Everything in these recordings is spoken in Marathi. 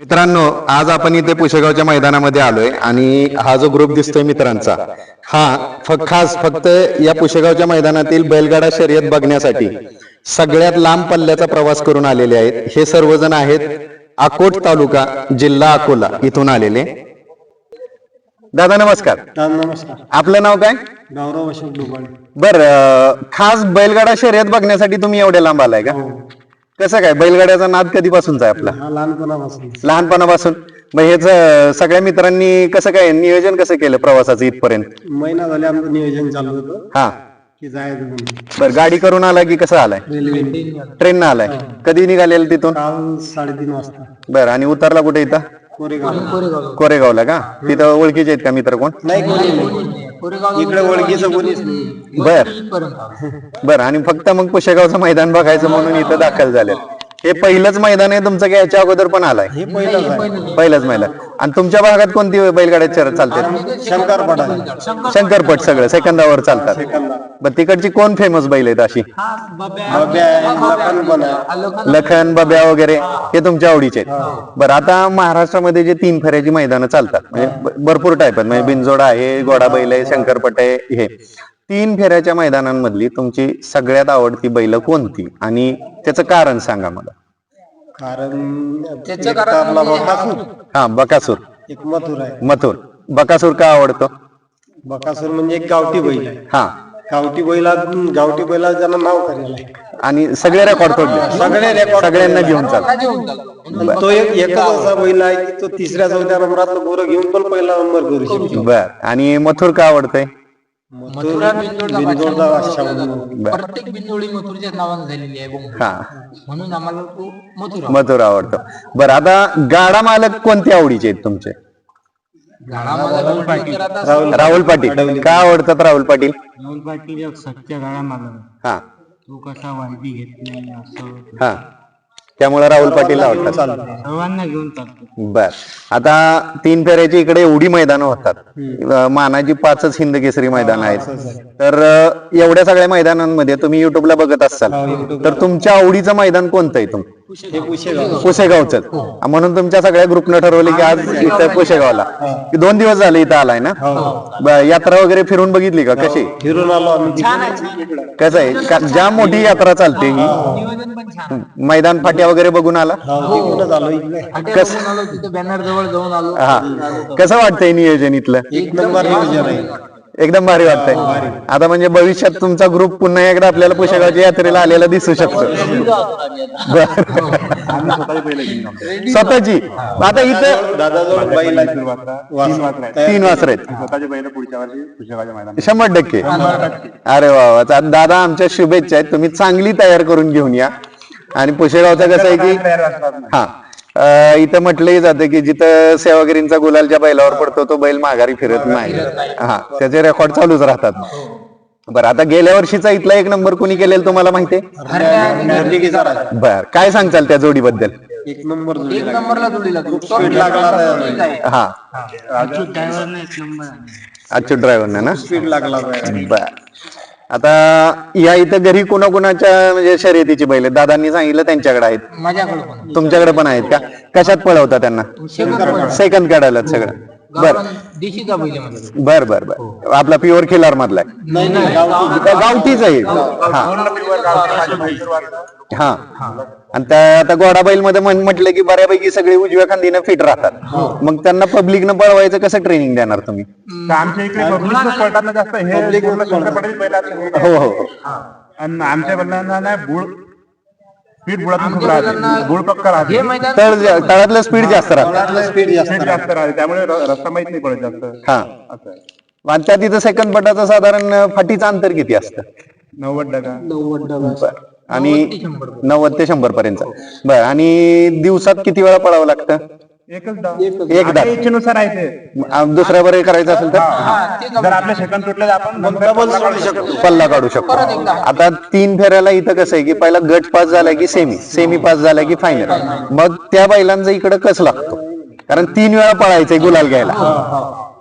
मित्रांनो आज आपण इथे पुशेगावच्या मैदानामध्ये आलोय आणि हा जो ग्रुप दिसतोय मित्रांचा हा खास फक्त या पुशेगावच्या मैदानातील बैलगाडा शर्यत बघण्यासाठी सगळ्यात लांब पल्ल्याचा प्रवास करून आलेले आहेत. हे सर्वजण आहेत अकोट तालुका जिल्हा अकोला इथून आलेले. दादा नमस्कार. हा, नमस्कार. आपलं नाव काय? गौरव अशोक बर खास बैलगाडा शर्यत बघण्यासाठी तुम्ही एवढ्या लांब आलाय का? कसं काय? बैलगाड्याचा नाद कधीपासूनचा आहे आपला? हा लहानपणापासून. लहानपणापासून. मग अं, सगळ्या मित्रांनी कसं काय नियोजन कसं केलं प्रवासाचं इथपर्यंत? महिना झाले आमचं नियोजन चालू होतं. हा. की जायचं म्हणून. बर गाडी करून आला की कसं आलाय? रेल्वे. ट्रेन न आलाय. कधी निघालेलं तिथून? काल साडेतीन वाजता. बर आणि उतरला कुठे इथं? कोरेगाव कोरेगावला का? तिथं ओळखीचे आहेत का मित्र कोण? नाही कोणी नाही. इकडे ओळखीचं कोणीच नाही बर. बर आणि फक्त मग पुशेगावचं मैदान बघायचं म्हणून इथं दाखल झाले हे पहिलंच मैदान आहे तुमचं की याच्या अगोदर पण आलाय? हे पहिलंच आहे. पहिलंच मैदान. आणि तुमच्या भागात कोणती बैलगाड्या शर्यत चालते शंकरपडा शंकरपट सगळं सेकंदावर चालतात. बर तिकडची कोण फेमस बैल आहेत अशी? लखन बब्या वगैरे हे तुमच्या आवडीचे आहेत. बरं आता महाराष्ट्रामध्ये जे तीन फेऱ्याची मैदानं चालतात म्हणजे भरपूर टाईप आहेत. म्हणजे बिनजोड आहे गोडा बैल आहे शंकरपट आहे हे. तीन फेऱ्याच्या मैदानांमधली तुमची सगळ्यात आवडती बैल कोणती? आणि त्याचं कारण सांगा मला. कारण एक तर आपला बकासूर. हा बकासूर. एक मथुर आहे. मथुर. बकासूर का आवडतो? बकासूर म्हणजे एक गावठी बैल आहे. हा. गावठी बैला गावठी बैला ज्यांना नाव करेल. आणि सगळे रेकॉर्ड तोडले. सगळे रेकॉर्ड सगळ्यांना घेऊन चाल. तो एक एकच असा बैल आहे की तो तिसऱ्या चौथ्या नंबरातलं गोरं घेऊन पण पहिला नंबर करू शकतो. बर. आणि मथुर का आवडतंय? मथुर बिनजोडचा बादशाह म्हणून. बर प्रत्येक बिंदोळी मथुरच्या नावानं झालेली आहे हा. म्हणून आम्हाला तो मथुरा मथुर आवडतो. बरं आता गाडा मालक कोणते आवडीचे आहेत तुमचे? तर आता राहुल पाटील. का आवडतात राहुल पाटील? राहुल पाटील एक सच्चा गाळा मालक. हा. तो कसा वाजवी घेत नाही असं. हा. त्यामुळे राहुल पाटील आवडतात सर्वांना घेऊन चालतो. बर. आता तीन फेऱ्याची इकडे एवढी मैदानं होतात. अं, मानाची पाचच हिंद केसरी मैदान आहेत. तर अं, एवढ्या सगळ्या मैदानांमध्ये तुम्ही युट्यूबला बघत असाल. तर तुमच्या आवडीचं मैदान कोणतं आहे तुम? पुसेगावच म्हणून तुमच्या सगळ्या ग्रुपनं ठरवले की आज इथं पुसेगावला की दोन दिवस झाले इथं आलाय ना? ब- यात्रा वगैरे फिरून बघितली का? कशी? फिरून आलो आम्ही कसं आहे? जाम मोठी यात्रा चालते ही निवेदन पण छान मैदान फाट्या वगैरे बघून आला? बॅनर जवळ जाऊन आलो. हा. कसं वाटतंय नियोजन इथलं? एक नंबर नियोजन आहे. एकदम भारी वाटतंय. आता म्हणजे भविष्यात तुमचा ग्रुप पुन्हा एकदा आपल्याला पुशेगावच्या यात्रेला आलेला दिसू शकतो. बरं. स्वतःची. आता इथं. तीन वासर आहेत. शंभर टक्के. अरे वा वा. दादा आमच्या शुभेच्छा आहेत. तुम्ही चांगली तयार करून घेऊन या. आणि पुशेगावचं कसं आहे की हा. इथं म्हटलंही जातं की जिथं सेवागिरींचा गुलालच्या बैलावर पडतो तो बैल माघारी फिरत नाही हा त्याचे रेकॉर्ड चालूच राहतात बरं आता गेल्या वर्षीचा इथला एक नंबर कोणी केलेला तुम्हाला राजा. बर काय सांगचाल त्या जोडीबद्दल एक नंबर जोडी एक नंबरला जोडीला तो. स्पीड लागला नाही. हा ड्रायव्हरने एक नंबर आहे. अच्युत ड्रायव्हरने ना स्पीड लागला. बर आता या इथं घरी कुणाकुणाच्या म्हणजे शर्यतीची बैल आहेत? दादांनी सांगितलं त्यांच्याकडे आहेत. माझ्याकडे पण. तुमच्याकडे पण आहेत का? कशात पळवता त्यांना? सेकंद काढायला सगळं. गावरान देशीचा बैल आहे माझ्याकडे बर बर बर आपला प्युअर खिलार मधला आहे. नाही नाही गावठी. गावठीच आहे हा हा आणि त्या आता गोडा बैलमध्ये म्हण- म्हटलं की बऱ्यापैकी सगळे उजव्या खांदीनं फिट राहतात मग त्यांना पब्लिकनं पळवायचं कसं ट्रेनिंग देणार तुम्ही तर आमच्या इकडे पब्लिक पडतात ना जास्त हे पूर्ण हे. हो हो आणि आमच्या नाही बुळ स्पीड बुळातून खूप राहते. बुळ पक्का राहते. तळ तळातलं स्पीड जास्त राहतं. तळातलं स्पीड जास्त स्पीड जास्त राहते. त्यामुळे र- रस्ता माहीत नाही पडत जास्त. हा. असं आहे. आणि त्या तिथं सेकंद पटाचं साधारण फाटीचं अंतर किती असतं? नव्वद टका बर. आणि नव्वद ते शंभर पर्यंत. बर. आणि दिवसात किती वेळा पळावं लागतं? एकदा. आपल्या इच्छेनुसार आहे ते. आ, दुसऱ्या बरे करायचं असेल तर? जर आपले सेकंद तुटले तर आपण डबल सोडू शकतो. पल्ला काढू शकतो. आता तीन फेऱ्याला इथं कसं आहे की पहिला गट पास झाला की सेमी सेमी पास झाला की फायनल मग त्या बैलांचा इकडं कस लागतो? कारण तीन वेळा पळायचंय गुलाल घ्यायला.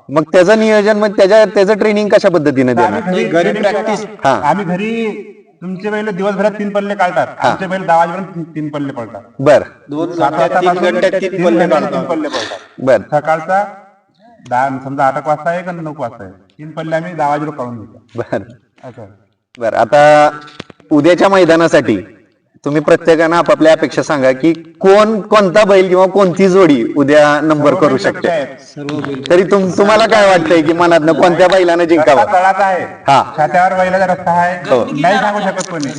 मग त्याचं नियोजन मग त्याच्या त्याचं ट्रेनिंग कशा पद्धतीने देणार? घरी प्रॅक्टिस हा आम्ही घरी तुमचे बैल दिवसभरात तीन पल्ले काढतात. आमचे बैल दहा वाजेपर्यंत तीन पल्ले पडतात. बर. दोन सात तीन घंट्यात पल्ले घंट्यात तीन काढतात. पल्ले पडतात. बर. सकाळचा दहा समजा आठ एक वाजता आहे का नऊ वाजता आहे तीन पल्ले आम्ही दहा वाजेला काढून देतो बर. असं बर आता उद्याच्या मैदानासाठी तुम्ही प्रत्येकानं आपापल्या अपेक्षा सांगा की कोण कोणता बैल किंवा कोणती जोडी उद्या नंबर करू शकते. तरी तुम तुम्हाला काय वाटतंय की मनात कोणत्या बैलानं जिंकावं? तळाचा आहे. हा. छात्यावर बैलाचा रस्ता आहे. नाही सांगू शकत कोणी.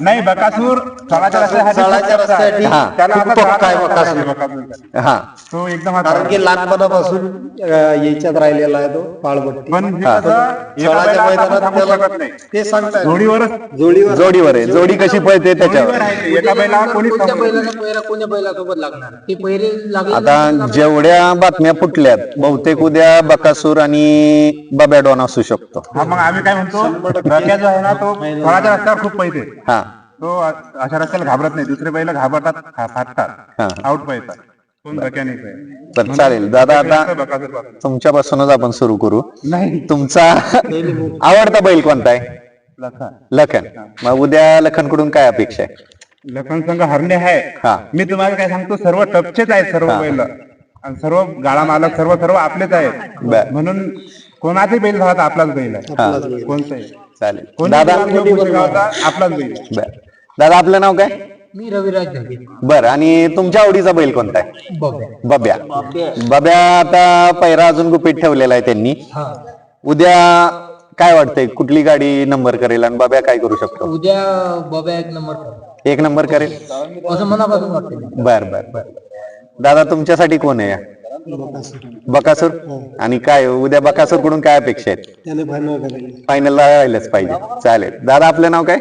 नाही बकासूर तळाच्या रस्त्यासाठी तळाच्या रस्त्यासाठी हा. त्याला आता खूप पक्का आहे तळाचा रस्ता बकासूर. हा. तो एकदम हा कारण की लहानपणापासून अं, याच्यात राहिलेला आहे तो पण हे. कसं, एका तळाच्या बैलाला आपण मैदानात सांगू त्याला शकत नाही. ते सांगतात जोडीवरच. जोडीवर जोडीवर आहे. जोडी कशी पळते त्याच्यावर. आहे. ते. एका बैलाला कोणीच कोणत्या सांगू शकत बैलाला पहिरा कोण्या बैलासोबत लागणार? ते पहिरे लागले आता जेवढ्या बातम्या फुटल्यात बहुतेक उद्या बकासूर आणि बब्याडॉन असू शकतो. हा मग आम्ही काय म्हणतो रक्या जो आहे ना तो फळाच्या रस्त्यावर खूप पैसे हा. तो अ- अशा रस्त्याला घाबरत नाही. दुसरे बैल घाबरतात हा. फाटतात आउट कोण नाही पाहिजे तर चालेल. दादा आता बकासूरपासून. तुमच्यापासूनच आपण सुरू करू. नाही. तुमचा आवडता बैल कोणता आहे? लखन. लखन. मग उद्या लखनकडून काय अपेक्षा आहे? लखन संघ हरणे आहे. हा. मी तुम्हाला काय सांगतो सर्व टपचेच आहेत सर्व बैल. आणि सर्व गाळा मालक सर्व सर्व आपलेच बर. आहेत म्हणून कोणाचाही बैल झाला तर आपलाच बैल आहे. कोणताही. चालेल. कोणी दादा पुसेगावचा, आपलाच बैल आहे. बर. दादा आपलं नाव काय? मी रविराज ढगे. बर. आणि तुमच्या आवडीचा बैल कोणता आहे? बघा बब्या. बब्या आता पैरा अजून गुपित ठेवलेला आहे त्यांनी. हा. उद्या काय वाटतंय? कुठली गाडी नंबर करेल आणि बब्या काय करू शकतो? उद्या बब्या एक नंबर कर एक नंबर करेल? असं मनापासून वाटतं बर बर बर. दादा तुमच्यासाठी कोण आहे बकासूर? आणि काय उद्या बकासूरकडून काय अपेक्षा आहेत? फायनल राहिलंच पाहिजे. चालेल. दादा आपलं नाव काय?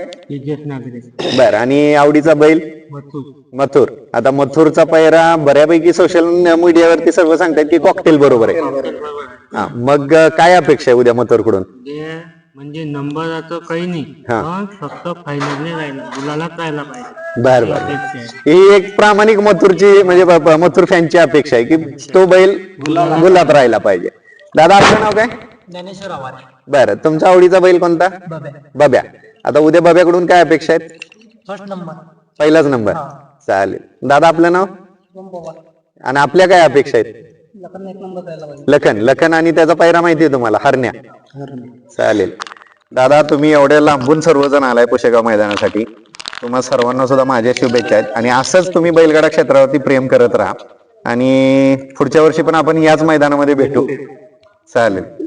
बर आणि आवडीचा बैल? मथुर. मथुर. आता मथुरचा पैरा बऱ्यापैकी सोशल मीडियावरती सर्व सांगतात की कॉकटेल बरोबर आहे. हा मग काय अपेक्षा आहे उद्या मथुरकडून म्हणजे नंबराचं काही नाही. हा. पण फक्त फायनलने राहिला. राहिला पाहिजे. बर बर. ही एक प्रामाणिक मथुरची म्हणजे ब- ब- मथुर फॅनची अपेक्षा आहे की तो बैल गुलात राहायला पाहिजे. दादा आपलं नाव काय? ज्ञानेश्वर आवारे बरं तुमचा आवडीचा बैल कोणता? बब्या. बब्या. आता उद्या बब्याकडून काय अपेक्षा आहेत? First number. पहिलाच नंबर. चालेल. दादा आपलं नाव? आणि आपल्या काय अपेक्षा आहेत? लखन एक नंबर द्यायला पाहिजे. लखन. लखन आणि त्याचा पायरा माहिती आहे तुम्हाला. हरण्या. चालेल. दादा तुम्ही एवढ्या लांबून सर्वजण आलाय पुशेगाव मैदानासाठी. तुम्हा सर्वांना सुद्धा माझ्या शुभेच्छा आहेत. आणि असंच तुम्ही बैलगाडा क्षेत्रावरती प्रेम करत राहा. आणि पुढच्या वर्षी पण आपण याच मैदानामध्ये भेटू. चालेल.